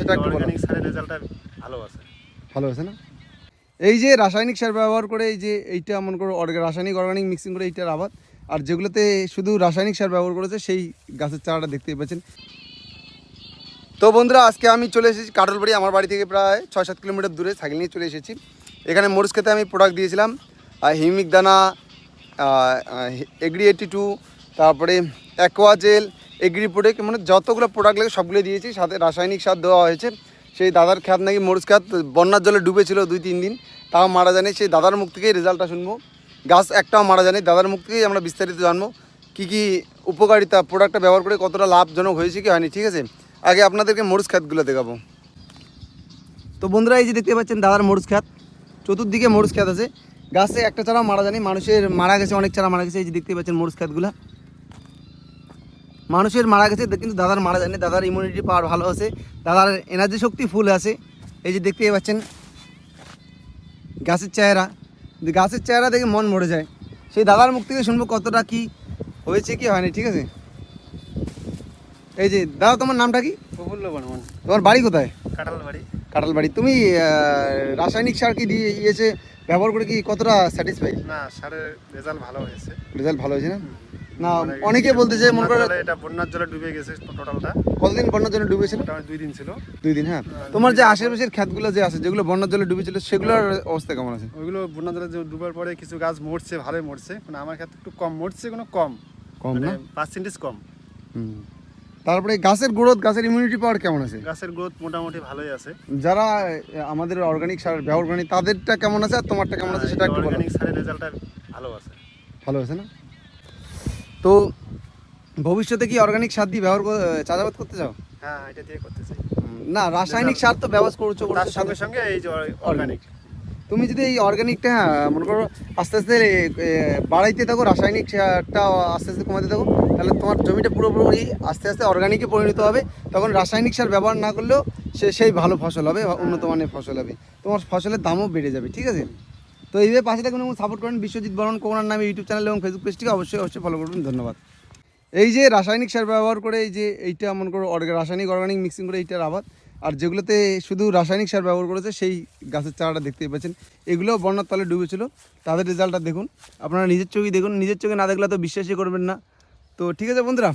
সেটা একটু বলো। অর্গানিক সারের রেজাল্টটা ভালো আছে। ভালো আছে না? এই যে রাসায়নিক সার ব্যবহার করে এই যে এইটা মনে করো রাসায়নিক অর্গানিক মিক্সিং করে এইটার আবাদ আর যেগুলোতে শুধু রাসায়নিক সার ব্যবহার করেছে সেই গাছের চারাটা দেখতেই পাচ্ছেন। তো বন্ধুরা আজকে আমি চলে এসেছি কাটলবাড়ি আমার বাড়ি থেকে প্রায় ছয় সাত কিলোমিটার দূরে সাইকেল নিয়ে চলে এসেছি। এখানে মরিচ খেতে আমি প্রোডাক্ট দিয়েছিলাম আর হিমিক দানা এগ্রি এইটি টু তারপরে অ্যাকোয়াজেল এগ্রি প্রোডাক্ট মানে যতগুলো প্রোডাক্ট লাগে সবগুলো দিয়েছি। সাথে রাসায়নিক সার দেওয়া হয়েছে। সেই দাদার খ্যাত নাকি মরিচ খ্যাত বন্যার জলে ডুবেছিল দুই তিন দিন। তাও মারা যায়নি। সেই দাদার মুখ থেকেই রেজাল্টটা শুনব। গাছ একটাও মারা যায়নি। দাদার মুখ থেকেই আমরা বিস্তারিত জানব। কী কী উপকারিতা প্রোডাক্টটা ব্যবহার করে কতটা লাভজনক হয়েছে, কি হয়নি, ঠিক আছে? আগে আপনাদেরকে মরিচ খ্যাতগুলো দেখাবো। তো বন্ধুরা, এই যে দেখতে পাচ্ছেন দাদার মরিচ খ্যাত। চতুর্দিকে মরিচ খ্যাত আছে। গাছে একটা চারা মারা যায়নি। মানুষের মারা গেছে, অনেক চারা মারা গেছে। এই যে দেখতে পাচ্ছেন মরিচ খ্যাতগুলো। মানুষের মারা গেছে কিন্তু দাদার মারা যায়নি। দাদার ইমিউনিটি পাওয়ার ভালো আছে। দাদার এনার্জি শক্তি ফুল আছে। এই যে দেখতেই পাচ্ছেন গাছের চেহারা। গাছের চেহারা দেখে মন মরে যায় সেই দাদার মুখ থেকে শুনব কতটা কি হয়েছে কি হয়নি ঠিক আছে? এই যে দাদা তোমার নামটা কি? তোমার বাড়ি কোথায়? বাড়ি কাঁঠাল বাড়ি তুমি রাসায়নিক সার কি দিয়ে ইয়েছে ব্যবহার করে কি কতটা স্যাটিসফাই না সারের রেজাল্ট ভালো হয়েছে। রেজাল্ট ভালো হয়েছে না? না মানে অনেকে বলতেছে মনে এটা বন্যার জলে ডুবে গেছে টোটালটা। কতদিন বন্যার মোটামুটি দুই দিন ছিল। দুই দিন হ্যাঁ। তোমার যে আশেপাশের যে আছে যেগুলো বন্যার জলে ডুবেছিল সেগুলোর অবস্থা কেমন আছে? ওইগুলো বন্যার জলে যে ডুবার পরে কিছু গাছ মরছে ভালোই মরছে মানে আমার ক্ষেত্রে একটু কম মরছে কোনো কম। কম মানে না? পার্সেন্টেজ কম। হুম। তারপরে গাছের গ্রোথ গাছের ইমিউনিটি পাওয়ার কেমন আছে? গাছের গ্রোথ মোটামুটি ভালোই আছে। যারা আমাদের অর্গানিক সার ব্যবহার করেনি তাদেরটা কেমন আছে আর তোমারটা কেমন আছে সেটা একটু অর্গানিক সারের রেজাল্টটা ভালো আছে। ভালো আছে না? তো ভবিষ্যতে কি অর্গানিক সার দিয়ে ব্যবহার চাষাবাদ করতে চাও? হ্যাঁ এটা দিয়ে করতে চাই। না রাসায়নিক সার তো ব্যবহার করছ তার সঙ্গে সঙ্গে এই যে অর্গানিক তুমি যদি এই অর্গানিকটা হ্যাঁ, মনে করো আস্তে আস্তে বাড়াইতে থাকো রাসায়নিক সারটা আস্তে আস্তে কমাতে থাকো তাহলে তোমার জমিটা পুরোপুরি আস্তে আস্তে অর্গানিকে পরিণত হবে। তখন রাসায়নিক সার ব্যবহার না করলেও সে সেই ভালো ফসল হবে বা উন্নত মানের ফসল হবে। তোমার ফসলের দামও বেড়ে যাবে ঠিক আছে? তো এইভাবে পাশে থাকুন এবং সাপোর্ট করেন বিশ্বজিৎ বরণ কোনার নামে ইউটিউব চ্যানেল এবং ফেসবুক পেজটিকে অবশ্যই অবশ্যই ফলো করবেন ধন্যবাদ। এই যে রাসায়নিক সার ব্যবহার করে এই যে এইটা মনে করো রাসায়নিক অর্গানিক মিক্সিং করে এইটার আবাদ। আর যেগুলোতে শুধু রাসায়নিক সার ব্যবহার করেছে সেই গাছের চারাটা দেখতেই পাচ্ছেন। এগুলোও বন্যার তলে ডুবেছিল। তাদের রেজাল্টটা দেখুন। আপনারা নিজের চোখেই দেখুন। নিজের চোখে না দেখলে তো বিশ্বাসই করবেন না। তো ঠিক আছে বন্ধুরা